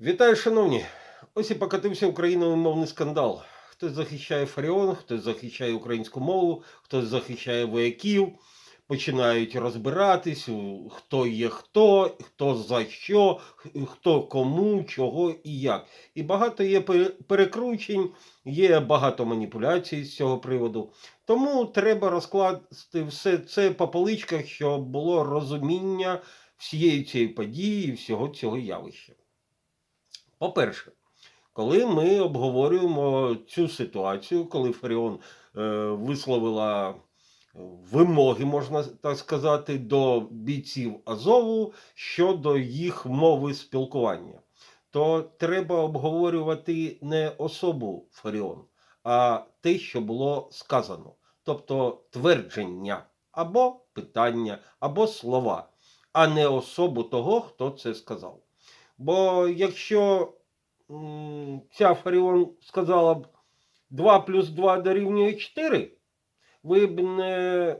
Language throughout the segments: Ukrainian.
Вітаю, шановні! Ось і покотився україномовний скандал. Хтось захищає Фаріон, хтось захищає українську мову, хтось захищає вояків. Починають розбиратись, хто є хто, хто за що, хто кому, чого і як. І багато є пере- перекручень, є багато маніпуляцій з цього приводу. Тому треба розкласти все це по поличках, щоб було розуміння всієї цієї події і всього цього явища. По-перше, коли ми обговорюємо цю ситуацію, коли Фаріон е, висловила вимоги, можна так сказати, до бійців Азову щодо їх мови спілкування, то треба обговорювати не особу Фаріон, а те, що було сказано, тобто твердження або питання, або слова, а не особу того, хто це сказав. Бо якщо ця Фаріон сказала б 2 плюс 2 дорівнює 4, ви б не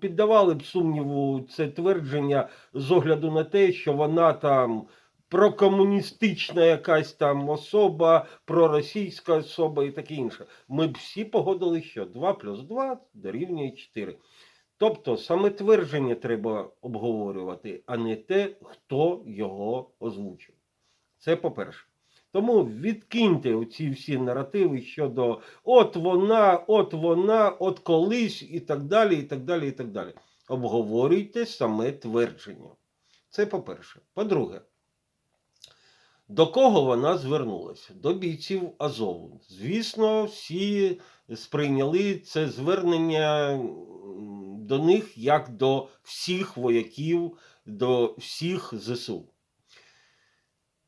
піддавали б сумніву це твердження з огляду на те, що вона там прокомуністична якась там особа, проросійська особа і таке інше. Ми б всі погодили, що 2 плюс 2 дорівнює 4. Тобто саме твердження треба обговорювати, а не те, хто його озвучив. Це по-перше. Тому відкиньте оці всі наративи щодо от вона, от вона, от колись і так далі, і так далі, і так далі. Обговорюйте саме твердження. Це по-перше. По-друге, до кого вона звернулася? До бійців Азову. Звісно, всі сприйняли це звернення до них як до всіх вояків, до всіх ЗСУ.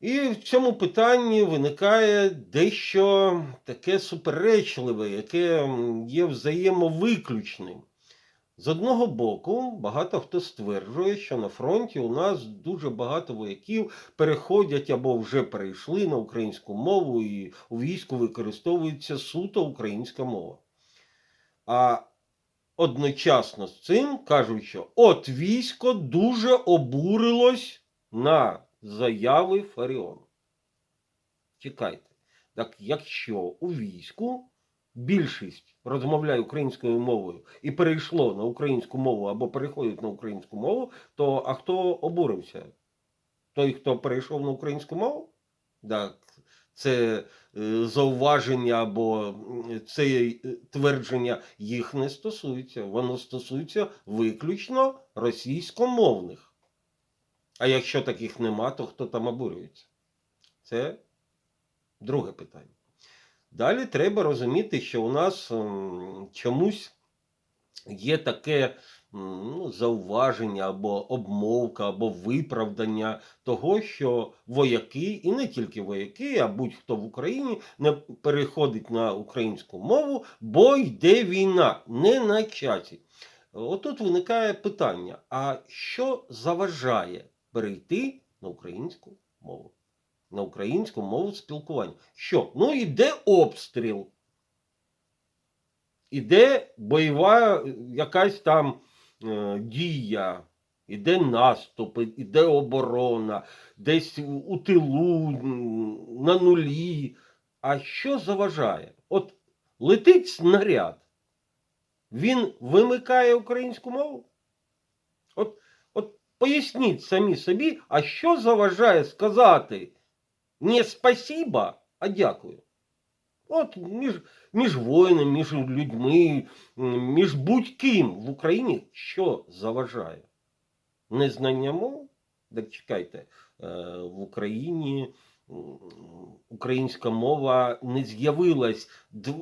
І в цьому питанні виникає дещо таке суперечливе, яке є взаємовиключним. З одного боку, багато хто стверджує, що на фронті у нас дуже багато вояків переходять або вже перейшли на українську мову, і у війську використовується суто українська мова. А одночасно з цим кажуть, що от військо дуже обурилось на заяви Фаріону. Чекайте. Так якщо у війську більшість розмовляє українською мовою і перейшло на українську мову або переходить на українську мову, то а хто обурився? Той, хто перейшов на українську мову? Так, це е, зауваження або це е, твердження їх не стосується. Воно стосується виключно російськомовних. А якщо таких нема, то хто там обурюється? Це друге питання. Далі треба розуміти, що у нас чомусь є таке ну, зауваження або обмовка, або виправдання того, що вояки, і не тільки вояки, а будь-хто в Україні не переходить на українську мову, бо йде війна, не на часі. Отут виникає питання: а що заважає перейти на українську мову? На українську мову спілкування. Що? Ну, іде обстріл. Іде бойова е, якась там е, дія, іде наступ, іде оборона, десь у- тилу, на нулі. А що заважає? От летить снаряд, він вимикає українську мову? От, от поясніть самі собі, а що заважає сказати не спасіба, а дякую. От між, між воїнами, між людьми, між будь-ким в Україні що заважає? Незнання мов? Так чекайте, е, в Україні українська мова не з'явилась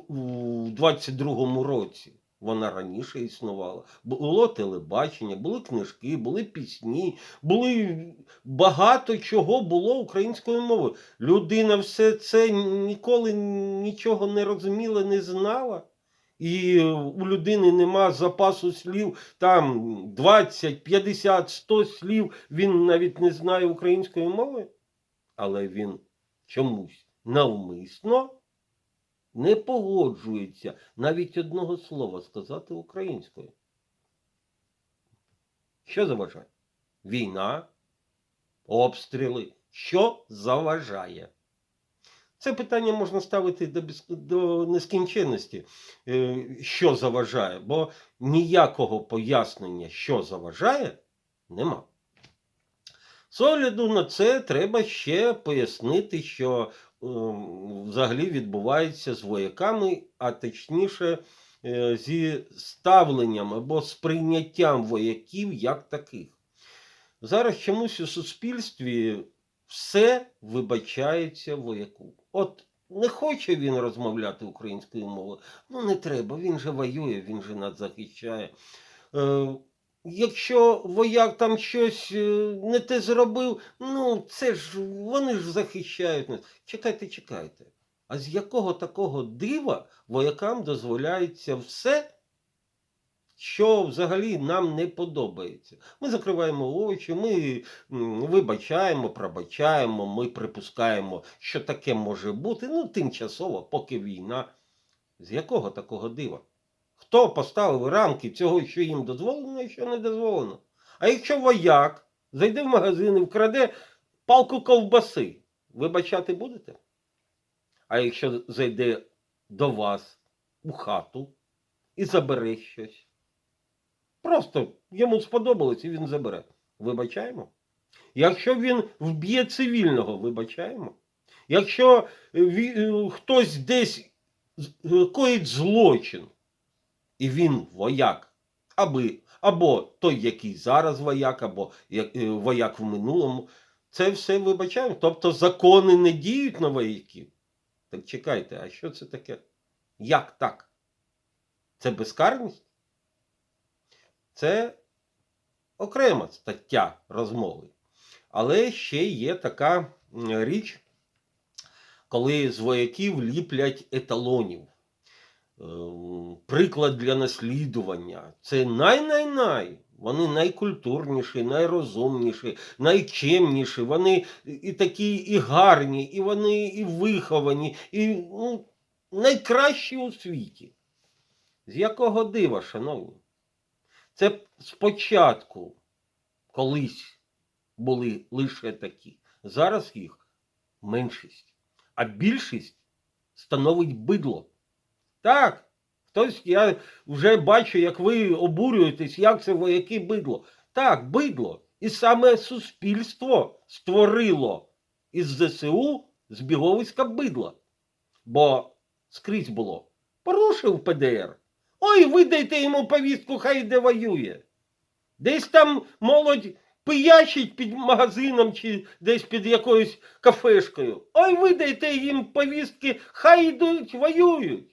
у 22-му році. Вона раніше існувала. Було телебачення, були книжки, були пісні, були багато чого було українською мовою. Людина все це ніколи нічого не розуміла, не знала. І у людини нема запасу слів, там 20, 50, 100 слів, він навіть не знає української мови, але він чомусь навмисно не погоджується навіть одного слова сказати українською. Що заважає? Війна, обстріли, Що заважає? Це питання можна ставити до, до нескінченності, е, що заважає, бо ніякого пояснення, що заважає, нема. З огляду на це треба ще пояснити, що взагалі відбувається з вояками, а точніше е, зі ставленням або сприйняттям вояків як таких. Зараз чомусь у суспільстві все вибачається вояку. От не хоче він розмовляти українською мовою, ну не треба, він же воює, він же нас захищає. Якщо вояк там щось е, не те зробив, ну це ж вони ж захищають нас. Чекайте, чекайте. А з якого такого дива воякам дозволяється все, що взагалі нам не подобається? Ми закриваємо очі, ми вибачаємо, пробачаємо, ми припускаємо, що таке може бути, ну, тимчасово, поки війна. З якого такого дива? Хто поставив рамки цього, що їм дозволено і що не дозволено? А якщо вояк зайде в магазин і вкраде палку ковбаси, вибачати будете? А якщо зайде до вас у хату і забере щось? Просто йому сподобалось і він забере. Вибачаємо? Якщо він вб'є цивільного, вибачаємо. Якщо е, е, хтось десь е, коїть злочин, і він вояк, аби, або той, який зараз вояк, або е, вояк в минулому, це все вибачаємо. Тобто закони не діють на вояків. Так чекайте, а що це таке? Як так? Це безкарність? Це окрема стаття розмови. Але ще є така річ, коли з вояків ліплять еталонів. Ем, Приклад для наслідування. Це най-най-най. Вони найкультурніші, найрозумніші, найчемніші. Вони і такі і гарні, і вони і виховані, і ну, найкращі у світі. З якого дива, шановні? Це спочатку колись були лише такі. Зараз їх меншість. А більшість становить бидло. Так, хтось, я вже бачу, як ви обурюєтесь, як це вояки бидло. Так, бидло. І саме суспільство створило із ЗСУ збіговиська бидла. Бо скрізь було. Порушив ПДР. Ой, видайте йому повістку, хай йде воює. Десь там молодь пиячить під магазином чи десь під якоюсь кафешкою. Ой, видайте їм повістки, хай йдуть, воюють.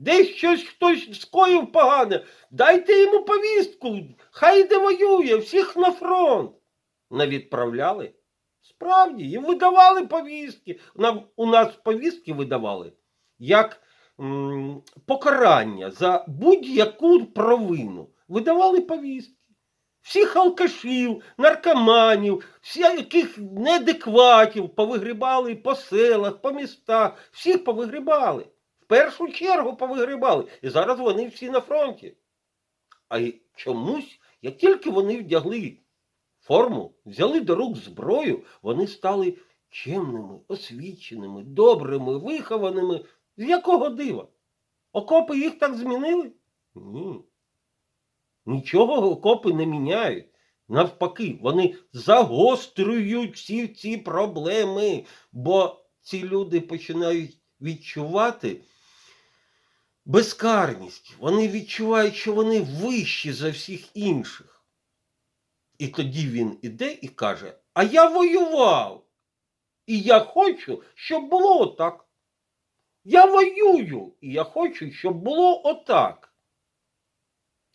Десь щось хтось скоїв погане. Дайте йому повістку, хай йде воює, всіх на фронт. Не відправляли? Справді, їм видавали повістки. Нам, у нас повістки видавали як м, покарання за будь-яку провину. Видавали повістки. Всіх алкашів, наркоманів, всяких неадекватів повигрібали по селах, по містах, всіх повигрібали. Першу чергу повигрібали. І зараз вони всі на фронті. А чомусь, як тільки вони вдягли форму, взяли до рук зброю, вони стали чемними, освіченими, добрими, вихованими. З якого дива? Окопи їх так змінили? Ні. Нічого окопи не міняють. Навпаки, вони загострюють всі ці проблеми, бо ці люди починають відчувати безкарність. Вони відчувають, що вони вищі за всіх інших. І тоді він іде і каже: А я воював. І я хочу, щоб було отак. Я воюю, і я хочу, щоб було отак.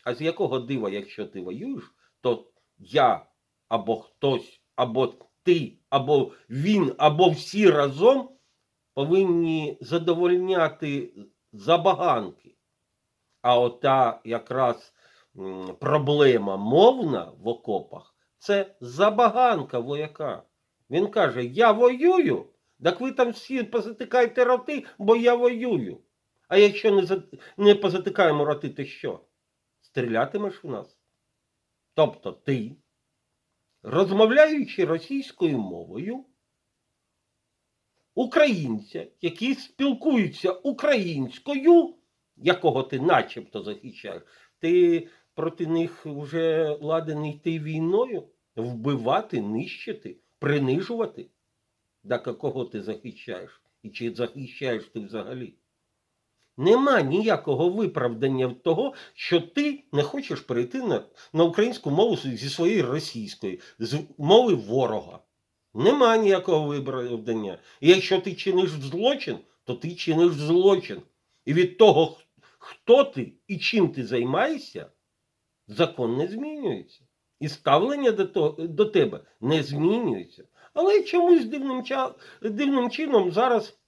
А з якого дива, якщо ти воюєш, то я або хтось, або ти, або він, або всі разом повинні задовольняти забаганки. А ота якраз проблема мовна в окопах це забаганка вояка. Він каже: Я воюю, так ви там всі позатикайте роти, бо я воюю. А якщо не, за- не позатикаємо роти, то що? Стрілятимеш у нас? Тобто ти, розмовляючи російською мовою, українця, які спілкуються українською, якого ти начебто захищаєш, ти проти них вже ладен йти війною, вбивати, нищити, принижувати. Так кого ти захищаєш? І чи захищаєш ти взагалі? Нема ніякого виправдання того, що ти не хочеш перейти на, на українську мову зі своєї російської, з мови ворога. Нема ніякого виправдання. І якщо ти чиниш злочин, то ти чиниш злочин. І від того, хто ти і чим ти займаєшся, закон не змінюється. І ставлення до, того, до тебе не змінюється. Але чомусь дивним, дивним чином зараз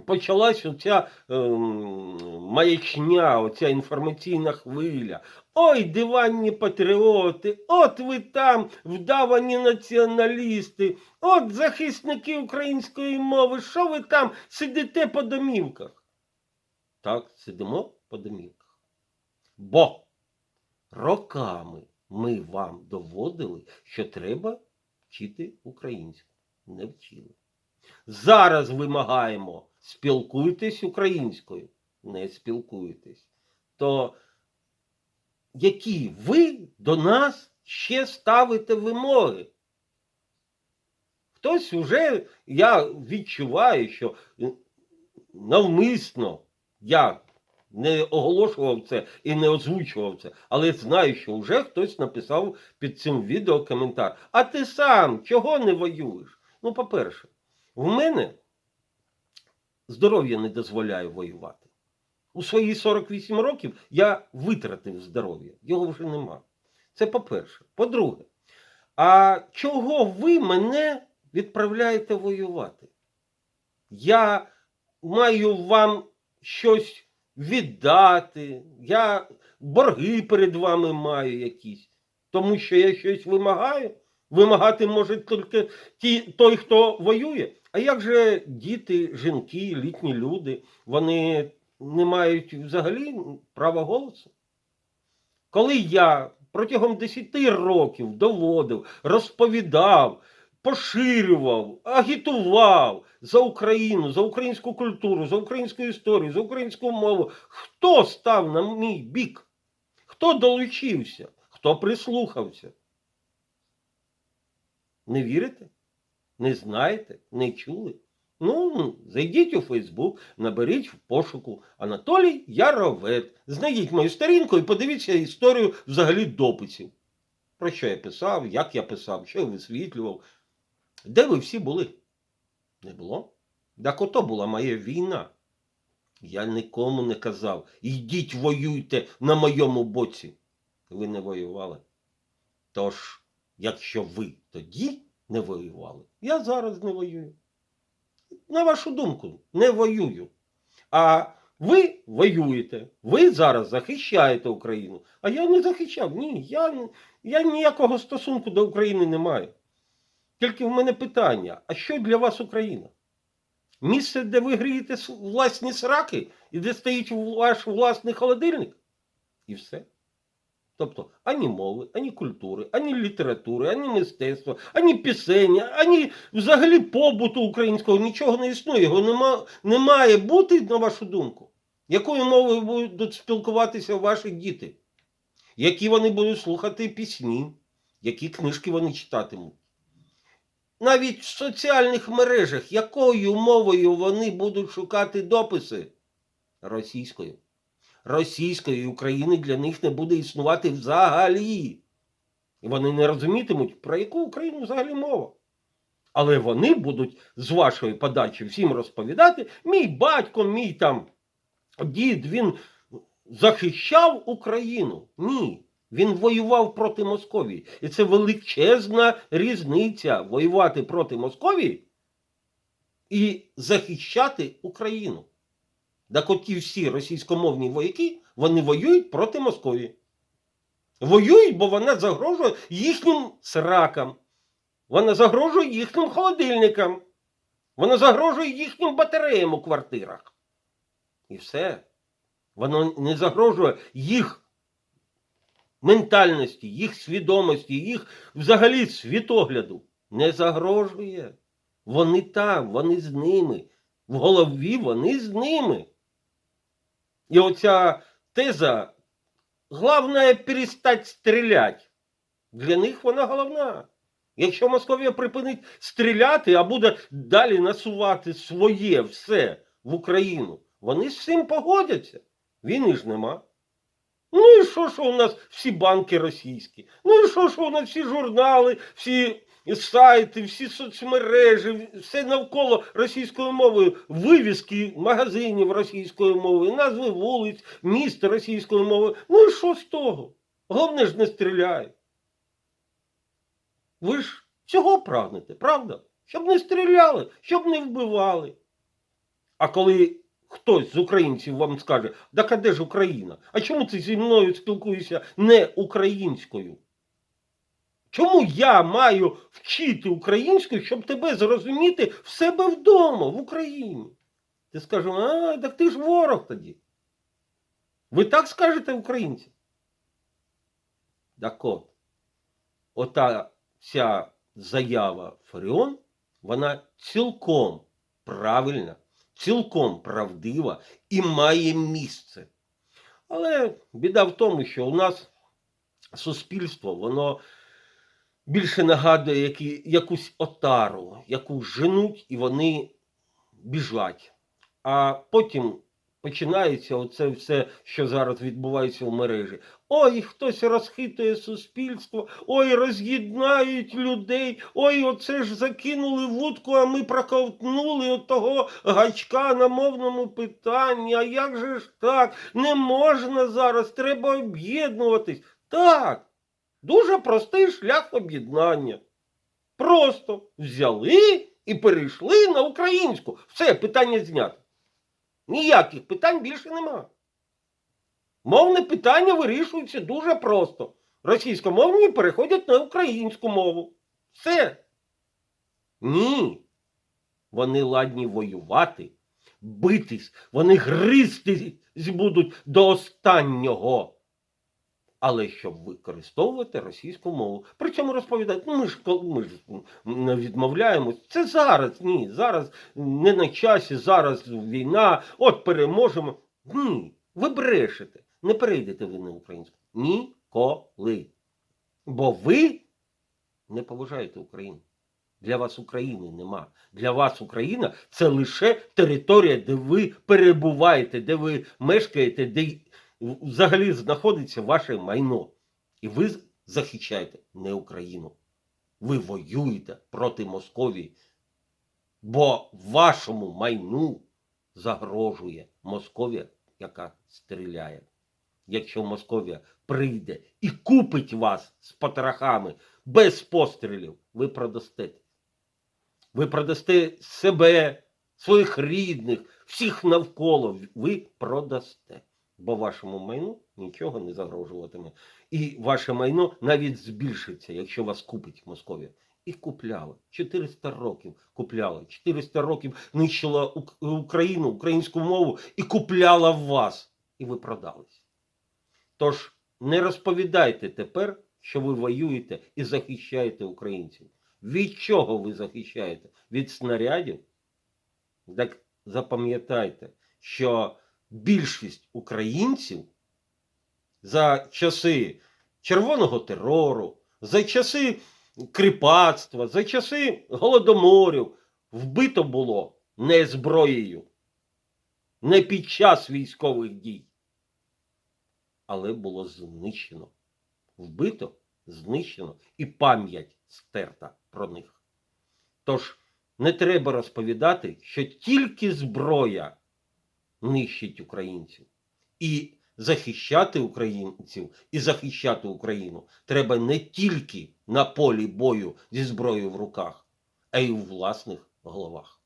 почалась оця ем, маячня, оця інформаційна хвиля. Ой, диванні патріоти, от ви там, вдавані націоналісти, от захисники української мови, що ви там сидите по домівках? Так, сидимо по домівках. Бо роками ми вам доводили, що треба вчити українську. Не вчили. Зараз вимагаємо спілкуйтесь українською. Не спілкуєтесь. То які ви до нас ще ставите вимоги? Хтось уже, я відчуваю, що е, навмисно я не оголошував це і не озвучував це, але знаю, що вже хтось написав під цим відео коментар. А ти сам чого не воюєш? Ну, по-перше, в мене здоров'я не дозволяє воювати. У свої 48 років я витратив здоров'я, його вже нема. Це по-перше. По-друге, а чого ви мене відправляєте воювати? Я маю вам щось віддати, я борги перед вами маю якісь, тому що я щось вимагаю. Вимагати може тільки ті, той, хто воює. А як же діти, жінки, літні люди, вони не мають взагалі права голосу? Коли я протягом 10 років доводив, розповідав, поширював, агітував за Україну, за українську культуру, за українську історію, за українську мову, хто став на мій бік? Хто долучився? Хто прислухався? Не вірите? Не знаєте? Не чули? Ну, зайдіть у Фейсбук, наберіть в пошуку Анатолій Яровет. Знайдіть мою сторінку і подивіться історію взагалі дописів. Про що я писав, як я писав, що я висвітлював. Де ви всі були? Не було? Так ото була моя війна. Я нікому не казав, йдіть воюйте на моєму боці. Ви не воювали. Тож, якщо ви тоді не воювали, я зараз не воюю. На вашу думку, не воюю. А ви воюєте, ви зараз захищаєте Україну. А я не захищав. Ні, я, я ніякого стосунку до України не маю. Тільки в мене питання: а що для вас Україна? Місце, де ви грієте власні сраки і де стоїть ваш власний холодильник? І все. Тобто ані мови, ані культури, ані літератури, ані мистецтва, ані пісень, ані взагалі побуту українського нічого не існує. Його нема, не має бути, на вашу думку. Якою мовою будуть спілкуватися ваші діти? Які вони будуть слухати пісні, які книжки вони читатимуть? Навіть в соціальних мережах, якою мовою вони будуть шукати дописи? Російською російської України для них не буде існувати взагалі. І вони не розумітимуть, про яку Україну взагалі мова. Але вони будуть з вашої подачі всім розповідати, мій батько, мій там дід, він захищав Україну. Ні. Він воював проти Московії. І це величезна різниця воювати проти Московії і захищати Україну. Так от ті всі російськомовні вояки, вони воюють проти Московії. Воюють, бо вона загрожує їхнім сракам. Вона загрожує їхнім холодильникам. Вона загрожує їхнім батареям у квартирах. І все. Воно не загрожує їх ментальності, їх свідомості, їх взагалі світогляду. Не загрожує. Вони там, вони з ними. В голові вони з ними. І оця теза Главное перестать стріляти. Для них вона головна. Якщо Московія припинить стріляти, а буде далі насувати своє все в Україну, вони з цим погодяться. Війни ж нема. Ну і що, що у нас всі банки російські? Ну і що, що у нас всі журнали, всі сайти, всі соцмережі, все навколо російською мовою, вивіски магазинів російською мовою, назви вулиць, міст російською мовою. Ну і що з того? Головне ж не стріляй. Ви ж цього прагнете, правда? Щоб не стріляли, щоб не вбивали. А коли хтось з українців вам скаже, так а де ж Україна? А чому ти зі мною спілкуєшся не українською? Чому я маю вчити українською, щоб тебе зрозуміти в себе вдома, в Україні? Ти скажеш, а, так ти ж ворог тоді. Ви так скажете українці? Так от, ота вся заява Фаріон, вона цілком правильна, цілком правдива і має місце. Але біда в тому, що у нас суспільство, воно більше нагадує які, якусь отару, яку женуть і вони біжать. А потім починається оце все, що зараз відбувається в мережі. Ой, хтось розхитує суспільство, ой, роз'єднають людей, ой, оце ж закинули вудку, а ми проковтнули того гачка на мовному питанні. А як же ж так? Не можна зараз, треба об'єднуватись. Так, дуже простий шлях об'єднання. Просто взяли і перейшли на українську. Все, питання знято. Ніяких питань більше нема. Мовне питання вирішується дуже просто. Російськомовні переходять на українську мову. Все. Ні. Вони ладні воювати, битись, вони гристись будуть до останнього. Але щоб використовувати російську мову. Причому розповідають, ну ми ж ми ж відмовляємось. Це зараз, ні, зараз не на часі, зараз війна, от переможемо. Ні, ви брешете. Не перейдете ви на українську. Ніколи. Бо ви не поважаєте Україну. Для вас України нема. Для вас Україна це лише територія, де ви перебуваєте, де ви мешкаєте, де взагалі знаходиться ваше майно. І ви захищаєте не Україну. Ви воюєте проти Московії. Бо вашому майну загрожує Московія, яка стріляє. Якщо Московія прийде і купить вас з потрохами без пострілів, ви продастете. Ви продасте себе, своїх рідних, всіх навколо. Ви продасте. Бо вашому майну нічого не загрожуватиме. І ваше майно навіть збільшиться, якщо вас купить Московія. І купляла. 400 років купляла. 400 років нищила Україну, українську мову і купляла вас. І ви продались. Тож не розповідайте тепер, що ви воюєте і захищаєте українців. Від чого ви захищаєте? Від снарядів? Так запам'ятайте, що більшість українців за часи червоного терору, за часи кріпацтва, за часи голодоморів вбито було не зброєю, не під час військових дій, але було знищено. Вбито, знищено і пам'ять стерта про них. Тож не треба розповідати, що тільки зброя нищить українців. І захищати українців і захищати Україну треба не тільки на полі бою зі зброєю в руках, а й у власних головах.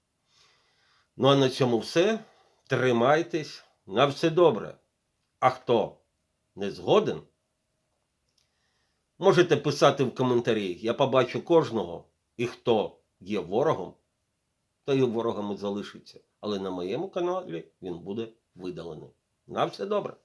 Ну а на цьому все. Тримайтесь на все добре. А хто не згоден, можете писати в коментарі. Я побачу кожного, і хто є ворогом, ворогом і залишиться. Але на моєму каналі він буде видалений. На все добре.